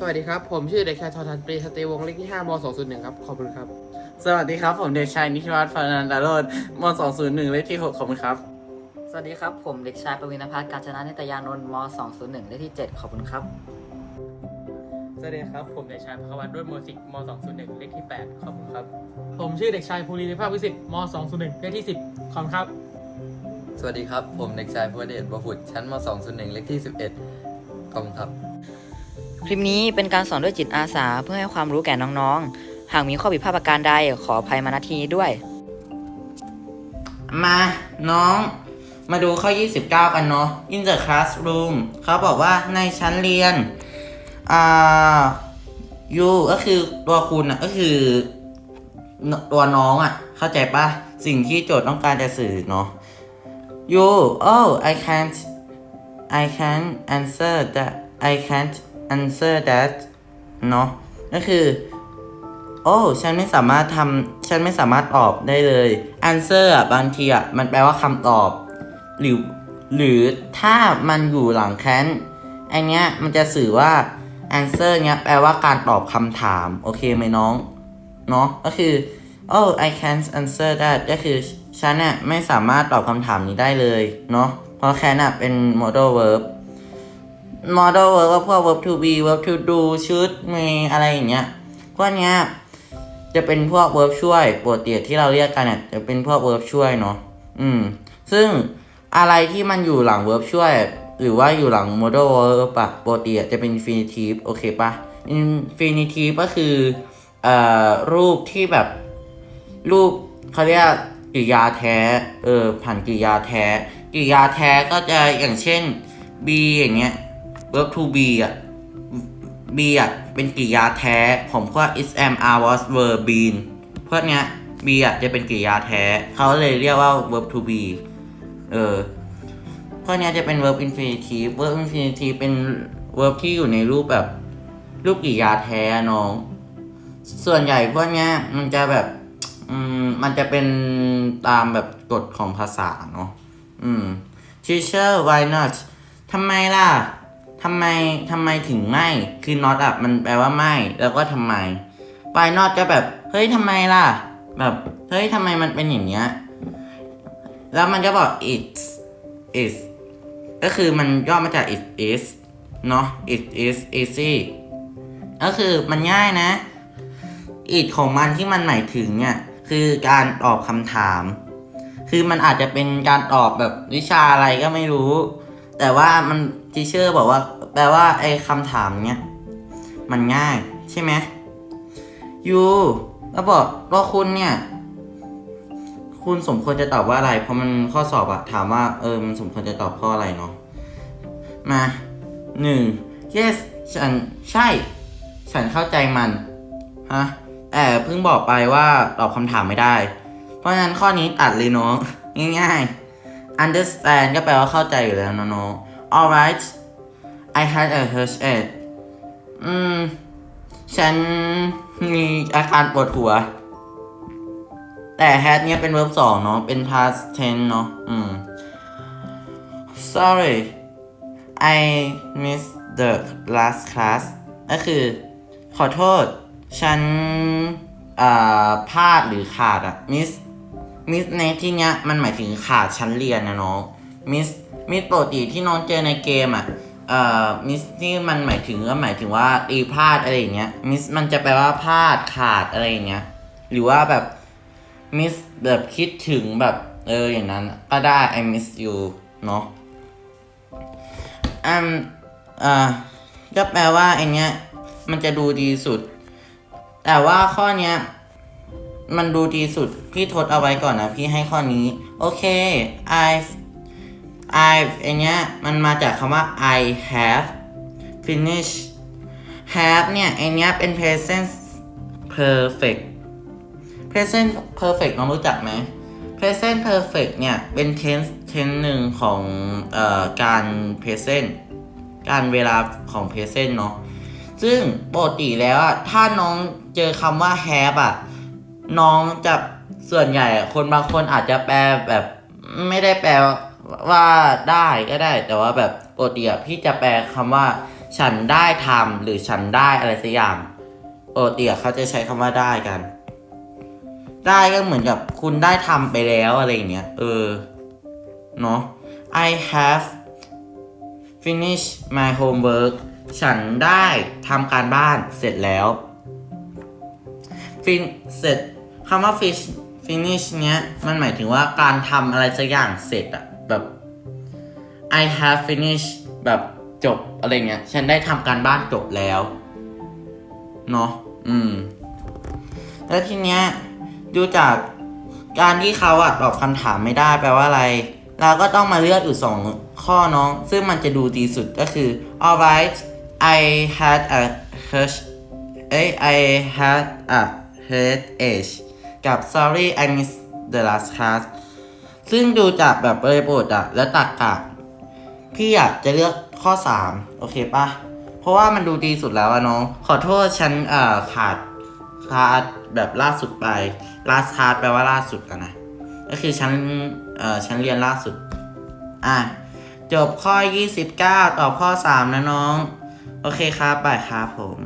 สวัสดีครับ ผมชื่อเด็กชายทอทันปรีสตรีวงศ์เลขที่5ม201ครับ ขอบคุณครับ สวัสดีครับ ผมเด็กชายนิธิวัฒน์ฟานันดาโรดม201เลขที่ 6 ขอบคุณครับ สวัสดีครับ ผมเด็กชายปวินพัฒน์กาญจนาเนตยานนท์ม201เลขที่ 7 ขอบคุณครับ สวัสดีครับ ผมเด็กชายภควัตด้วยโมสิกม201เลขที่ 8 ขอบคุณครับ ผมชื่อเด็กชายภูรินิภาพวิสิทธิ์ม201เลขที่ 10 ขอบคุณครับ สวัสดีครับ ผมเด็กชายภูวเดชบัวผุดชั้นม201เลขที่ 11 ขอบคุณครับ คลิปนี้เป็นการสอนด้วยจิตอาสาเพื่อให้ความรู้แก่น้องๆ หากมีข้อผิดพลาดประการใดขออภัยมาณที่นี้ด้วย มาน้อง มาดูข้อ 29 กันเนาะ in the classroom เขาบอกว่าในชั้นเรียนอ่า you ก็คือตัวคุณอะก็คือ ตัวน้องอะ เข้าใจปะสิ่งที่โจทย์ต้องการจะสื่อเนาะ you oh I can't I can't answer that I can't answer that เนาะก็คือ โอ้ ฉันไม่สามารถทำฉันไม่สามารถตอบได้เลย answer อะ บางทีอะ มันแปลว่าคำตอบ หรือ หรือถ้ามันอยู่หลังแค้นไอเนี้ยมันจะสื่อว่า answer เนี้ยแปลว่าการตอบคำถาม โอเคไหมน้อง เนาะก็คือ oh I can't answer that ก็คือ ฉันน่ะไม่สามารถตอบคำถามนี้ได้เลย เนาะเพราะ can น่ะเป็น modal verb modal verb ก็พวก verb to be verb to do should มีอะไรอย่างเงี้ยพวกเนี้ยจะเป็นพวก verb ช่วยปกติที่เราเรียกกันเนี่ยจะเป็นพวก verb ช่วยเนาะอืม ซึ่งอะไรที่มันอยู่หลัง verb ช่วย หรือว่าอยู่หลัง modal verb ปะปกติจะเป็น infinitive โอเคปะ infinitive ก็คือเอ่อรูปที่แบบรูปเขาเรียกกริยาแท้เออผ่านกริยาแท้กริยาแท้ก็จะอย่างเช่น be อย่างเงี้ย verb to be อะ be อะ เป็นกริยาแท้ของพวก is am are was were been พวกเนี้ย be อะ จะเป็นกริยาแท้ เขาเลยเรียกว่า verb to be เออพวกเนี้ยจะเป็น verb infinitive verb infinitive เป็น verb ที่อยู่ในรูปแบบ รูปกริยาแท้น้อง ส่วนใหญ่พวกเนี้ยมันจะแบบ อืม มันจะเป็นตามแบบกฎของภาษาเนาะ อืม teacher why not ทำไมล่ะ ทำไมทำไมถึงไม่ คือ not อะมันแปลว่าไม่ แล้วก็ทำไม why not ก็แบบ เฮ้ยทำไมล่ะ แบบ เฮ้ยทำไมมันเป็นอย่างเนี้ย แล้วมันก็บอก it's is ก็คือมันย่อมาจาก it is เนาะ it is easy ก็คือมันง่ายนะ it ของมันที่มันหมายถึงเนี่ยคือการตอบคำถาม คือมันอาจจะเป็นการตอบแบบวิชาอะไรก็ไม่รู้ แต่ว่ามันทีเชอร์บอกว่า แปลว่าไอ้คำถามเนี้ยมันง่ายใช่ไหมยูแล้วบอกว่าคุณเนี่ย คุณสมควรจะตอบว่าอะไร เพราะมันข้อสอบอะถามว่าเออมันสมควรจะตอบข้ออะไรเนาะมาหนึ่ง yes ฉันใช่ ฉันเข้าใจมันฮะแต่เพิ่งบอกไปว่าตอบคำถามไม่ได้ เพราะฉะนั้นข้อนี้ตัดเลยเนาะง่ายๆ understand ก็แปลว่าเข้าใจอยู่แล้วนะน้อง alright I had a headache อืม ฉันมีอาการปวดหัว แต่ had เนี่ยเป็น verb สองเนาะ เป็น past tense เนาะ อืม sorry I missed the last class ก็คือ ขอโทษ ฉันอ่าพลาดหรือขาดอะ miss miss ในที่เนี้ยมันหมายถึงขาดชั้นเรียนนะน้อง miss miss ปกติที่น้องเจอในเกมอะ เอ่อ miss ที่มันหมายถึงก็หมายถึงว่าตีพลาดอะไรอย่างเงี้ย miss มันจะแปลว่าพลาดขาดอะไรอย่างเงี้ยหรือว่าแบบ miss แบบคิดถึงแบบเอออย่างนั้น ก็ได้ I miss you เนาะอืมอ่าก็แปลว่าไอเนี้ยมันจะดูดีสุด แต่ว่าข้อเนี้ยมันดูดีสุด พี่ทดเอาไว้ก่อนนะ พี่ให้ข้อนี้ โอเค I I ไอเนี้ยมันมาจากคำว่า I have finished have เนี่ยไอเนี้ยเป็น present perfect present perfect น้องรู้จักไหม present perfect เนี่ยเป็น tense tense หนึ่งของเอ่อการ present การเวลาของ present เนาะซึ่งปกติแล้วอะถ้าน้องเจอคำว่า have อะน้องจะส่วนใหญ่คนบางคนอาจจะแปลแบบไม่ได้แปล ว่าได้ก็ได้ แต่ว่าแบบปกติอะพี่จะแปลคำว่า ฉันได้ทำหรือฉันได้อะไรสักอย่างปกติอะเขาจะใช้คำว่าได้กัน ได้ก็เหมือนกับคุณได้ทำไปแล้วอะไรอย่างเงี้ยเออเนาะ I have finished my homework ฉันได้ทำการบ้านเสร็จแล้ว fin เสร็จคำว่า fish finish เนี้ยมันหมายถึงว่าการทำอะไรสักอย่างเสร็จอะ แบบ I have finished แบบจบอะไรเงี้ย ฉันได้ทำการบ้านจบแล้ว เนาะ อืม แล้วทีเนี้ย ดูจากการที่เขาอะตอบคำถามไม่ได้แปลว่าอะไร เราก็ต้องมาเลือกอยู่สองข้อน้อง ซึ่งมันจะดูดีสุดก็คือ alright I had a hush เอ้ย I had a headache กับ sorry I missed the last class ซึ่งดูจากแบบบริบทอะและตักกะพี่อยากจะเลือกข้อ 3 โอเคปะเพราะว่ามันดูดีสุดแล้วอะน้อง ขอโทษฉันเอ่อขาดคลาสแบบล่าสุดไป last class แปลว่าล่าสุดอะนะ ก็คือฉันเอ่อฉันเรียนล่าสุด อะ จบข้อ 29ตอบข้อ 3 นะน้อง โอเคครับ ไปครับผม